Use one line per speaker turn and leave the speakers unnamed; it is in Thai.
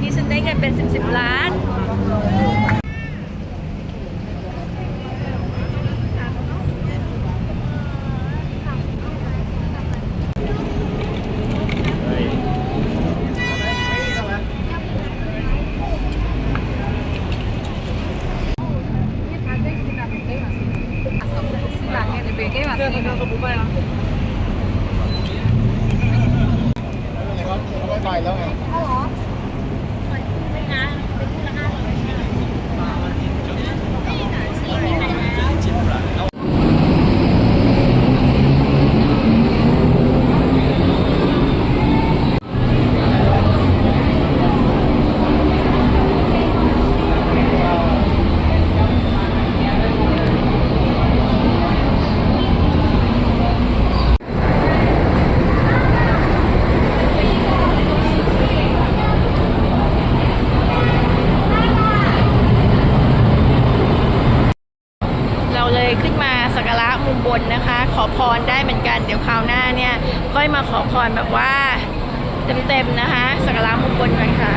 ที่ฉันได้เงินเป็นสิบสิบล้าน
ไปแล้วไง
ยขึ้นมาสักการะมุมบนนะคะ ขอพรได้เหมือนกันเดี๋ยวคราวหน้าเนี่ย ค่อยมาขอพรแบบว่าเต็มๆนะคะสักการะมุมบนกันค่ะ